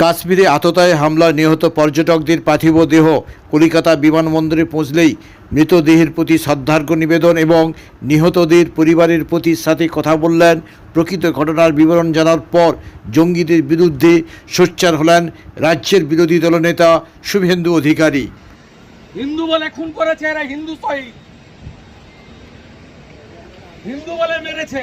কাশ্মীরে আততায় হামলায় নিহত পর্যটকদের পার্থিব দেহ কলিকাতা বিমানবন্দরে পৌঁছলেই মৃতদেহের প্রতি শ্রদ্ধার্ঘ্য নিবেদন এবং নিহতদের পরিবারের প্রতি সাথে কথা বললেন। প্রকৃত ঘটনার বিবরণ জানার পর জঙ্গিদের বিরুদ্ধে সোচ্চার হলেন রাজ্যের বিরোধী দলনেতা শুভেন্দু অধিকারী। হিন্দু বলে খুন করেছে এরা, হিন্দু হিন্দু বলে মেরেছে।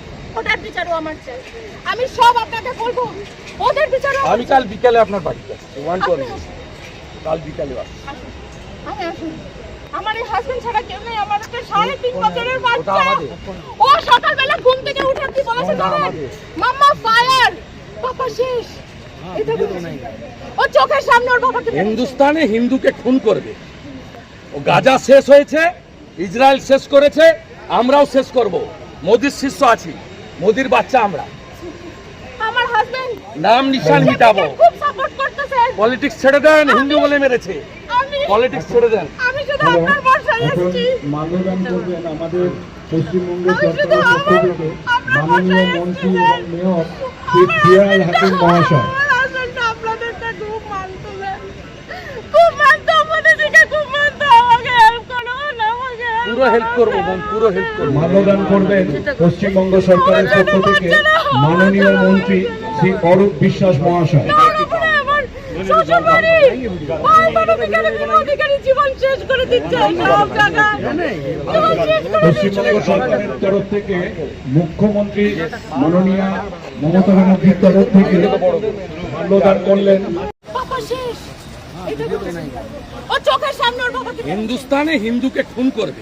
ওটার বিচারও আমার চাই। আমি সব আপনাকে বলব ওদের বিচারও আমি কাল বিকালে আপনার বাড়িতে ওয়ান কাল বিকালে আসুন। আমি আসুন। আমার এই হাজবেন্ড ছাড়া কেউ নেই আমার একটা সাড়ে তিন বছরের বাচ্চা। ও সকালবেলা ঘুম থেকে উঠার কি বলেছে জানেন মাম্মা ফায়ার পাপা শেষ। ও চোখের সামনে ওর বাবাকে হিন্দুস্তানে হিন্দুকে খুন করবে। ও গাজা শেষ হয়েছে ইসরায়েল শেষ করেছে আমরাও শেষ করব। মোদির শিষ্য আছি। মোদির বাচ্চা আমরা। আমার হাজবেন্ড নাম নিশান মিটাবো। খুব সাপোর্ট করতেছে। পলিটিক্স ছেড়ে দেন হিন্দু বলে মেরেছে। আমি পলিটিক্স ছেড়ে দেন। আমি শুধু আপনার ভরসায় এখন এসেছি। মাল্যদান করবেন আমাদের পশ্চিমবঙ্গের সরকার সরকারের পক্ষ থেকে মাননীয় মন্ত্রী এবং মেয়র শ্রী ফিয়াল হাকিম মহাশয় আমার হাজবেন্ডটা আপনাদেরকে খুব মানতো না। খুব মানতো, আমাদের দিকে খুব মানতো। আমাকে help করুন, আমাকে help পুরো হেল্প করব বোন পুরো হেল্প করব। মাল্যদান করবেন পশ্চিমবঙ্গ সরকারের পক্ষ থেকে মাননীয় মন্ত্রী শ্রী অরূপ বিশ্বাস মহাশয়। পশ্চিমবঙ্গ সরকারের তরফ থেকে মুখ্যমন্ত্রী মাননীয় মমতা ব্যানার্জির তরফ থেকে মাল্যদান করলেন। হিন্দুস্তানে হিন্দুকে খুন করবে।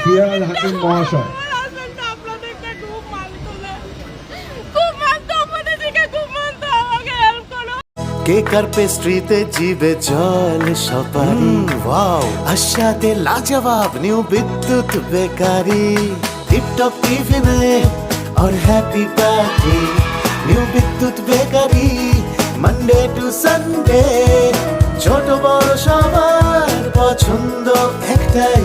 ফিয়াল হাকিম মহাশয় আমার হাজবেন্ডটা আপনাদেরকে খুব মানতো না। খুব মানতো, আমাদের দিকে খুব মানতো। আমাকে help করুন। কেকার পেস্ট্রিতে জিবে জল সপারি ওয়াও আশাতে লাজবাব নিউ বিদ্যুৎ বেকারি টিপটপ টিফিনে और happy party new Bidyut bakery Monday to Sunday ছোট বড় সবার পছন্দ একটাই